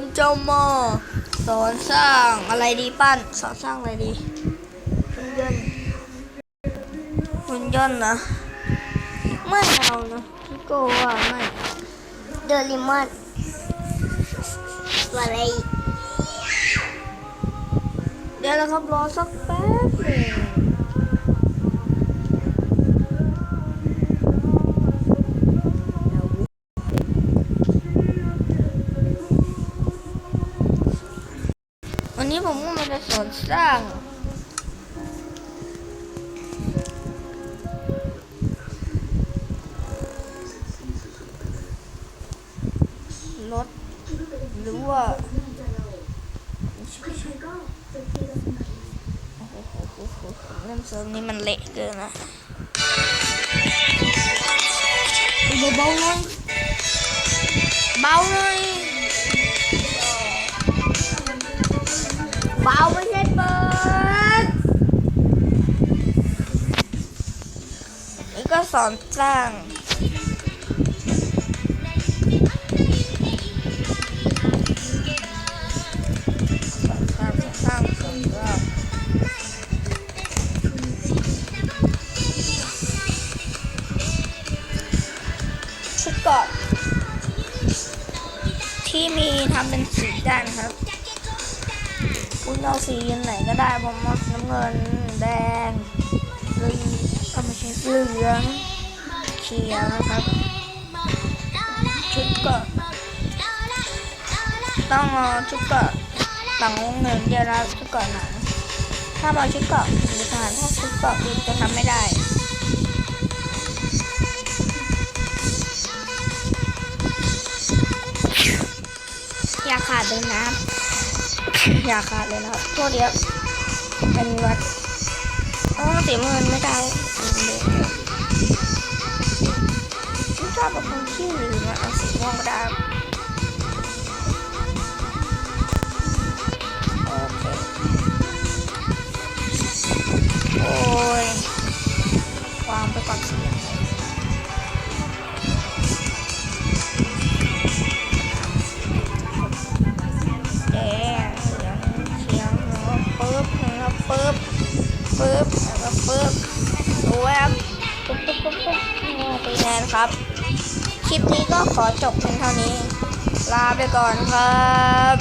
ผมจะมาสอนสร้างอะไรดีปั้น สอนสร้างอะไรดีหุ่นยนต์หุ่นยนต์นะไม่เอานะพี่โกว่าไม่โดเรมอนอะไรเดี๋ยวนะครับรอสักแป๊บันนี้ผมก็มาจะสอนสร้างรถหรือว่าโอ้โหโอ้โหโอ้โหเล่นเซิร์ฟนี้มันเละเกินนะเบาๆหน่อยเบาหน่อย ก็สอนสร้างจ้างจ้างชุดเกาะที่มีทำเป็นสีด้านครับ คุณเอาสีไหนก็ได้ผมว่าน้ำเงินแดง เหลืองเขียวนะครับ ชุดเกาะต้องเอาชุดเกาะหลังวงเงินเดียวนะชุดเกาะหนังถ้ามาชุดเกาะหรือทหารถ้าชุดเกาะอื่นจะทำไม่ได้อย่าขาดเลยนะอย่าขาดเลยนะครับตัวเดียวเป็นวัด อ๋อสีเงินไม่ได้ไม่ชอบแบบคนขี้ลืมอะเอาสีม่วงก็ได้ ปึ๊บแล้วก็ปึ๊บดูไว้ครับปุ๊บปุ๊บปุ๊บปุ๊บเป็นไงนครับ คลิปนี้ก็ขอจบเพียงเท่านี้ ลาไปก่อนครับ